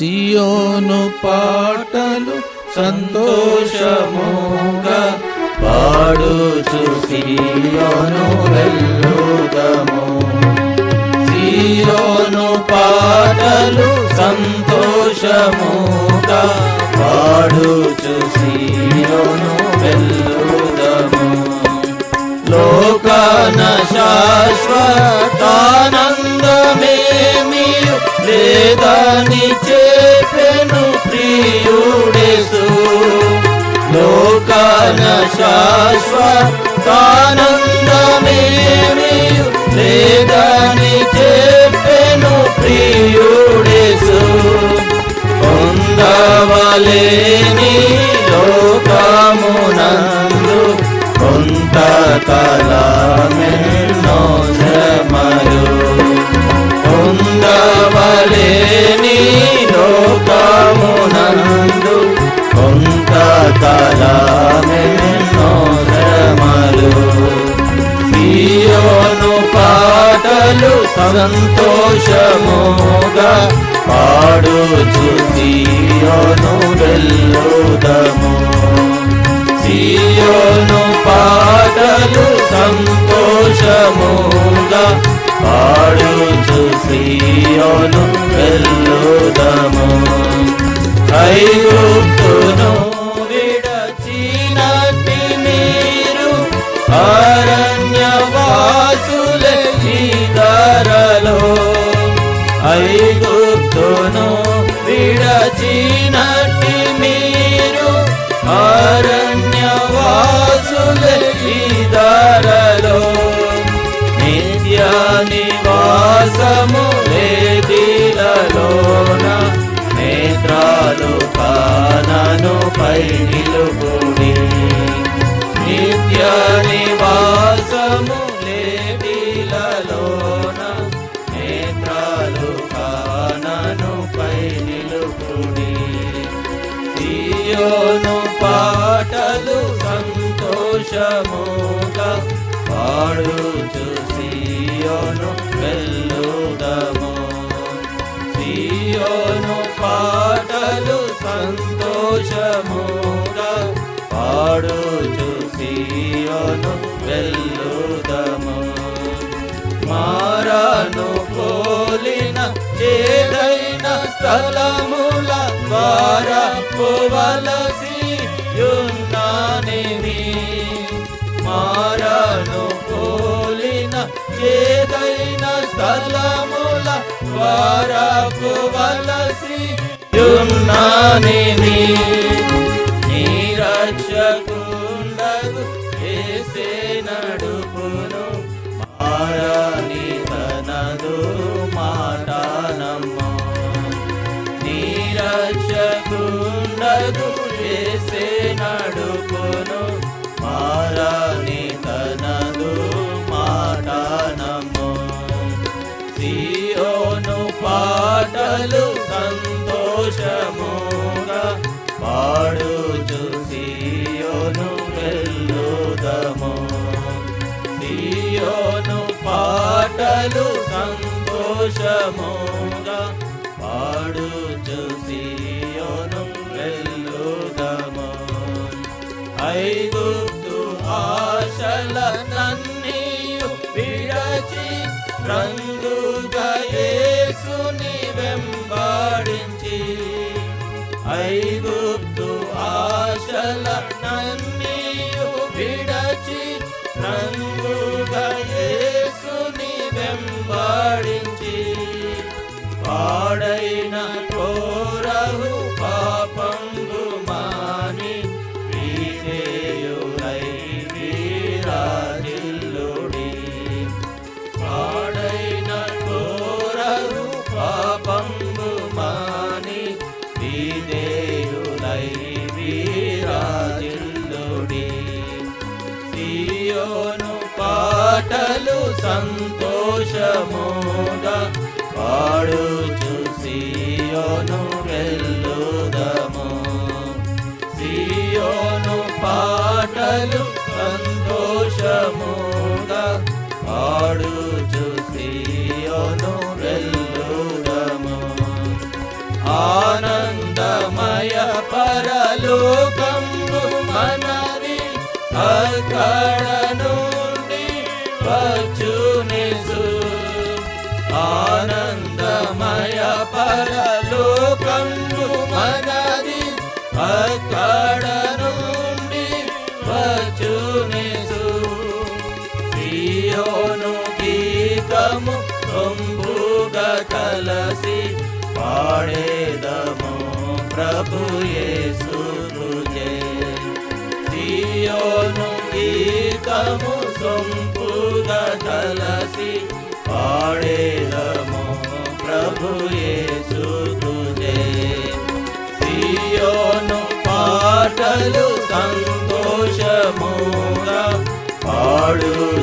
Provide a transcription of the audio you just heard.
సియోను పాటలు సంతోషముగా పాడుచు సియోను వెళ్ళుదము సియోను పాటలు సంతోషముగా పాడుచు సియోను వెళ్ళుదము లోకన శాశ్వతానంద లేదని చెప్పెను ప్రియుడేసు. లోకాన శాశ్వతానందమేమి లేదని చెప్పెను ప్రియుడేసు. పొందవలేని లోకమునందు కొంతకాలమెన్నో శ్రమలు కొంతకాలమెన్నో శ్రమలు. సియోను పాటలు సంతోషముగా పాడుచు సియోను వెళ్ళుదము సియోను పాటలు సంతోషముగా పాడుచు సియోను వెళ్ళుదము ఐగుప్తును అరణ్యవాసులే ధరలో ఐగుప్తును విడచినట్టి మీరు. అరణ్యవాసులే ఈ ధరలో నిత్య నివాసము వేదిలలోన నేత్రాలు కానను పై నిలుపుడి సియోను పాటలు సంతోషముగా పాడుచు సియోను వెళ్ళుదము. సియోను పాటలు సంతోషముగా పాడుచు సియోను వెళ్ళుదము. మారాను పోలిన ఏదైనా స్థలముల ద్వారా పోవలసి యున్నానిని మారాను పోలిన ఏదైన స్థలముల ద్వారా పోవలసి యున్నానిని పాటలు సంతోషముగా పాడుచు సియోను వెళ్ళుదము సియోను పాటలు సంతోషముగా పాడుచు సియోను వెళ్ళుదము ఐదు ఆశల నన్నీయు విడచి రంగు గయే ನನ್ನಿಯು ಬಿಡಚಿ ನಂದು పాటలు సంతోషముగా పాడుచు సియోను వెళ్ళుదము. సియోను పాటలు సంతోషముగా పాడుచు సియోను వెళ్ళుదము. ఆనందమయ పరలోకంబు మనది అక్కడ వచ్చునేసు ఆనందమయ పరలోకము మనది అక్కడ నుండి వచ్చునేసు సియోను గీతము సొంపుగా కలసి పాడేదము ప్రభు యేసు తుజే సియోను గీతము సొంపుగా పాడేదము ప్రభు యేసు తుజే సియోను పాటలు సంతోషముగా పాడుచు సియోను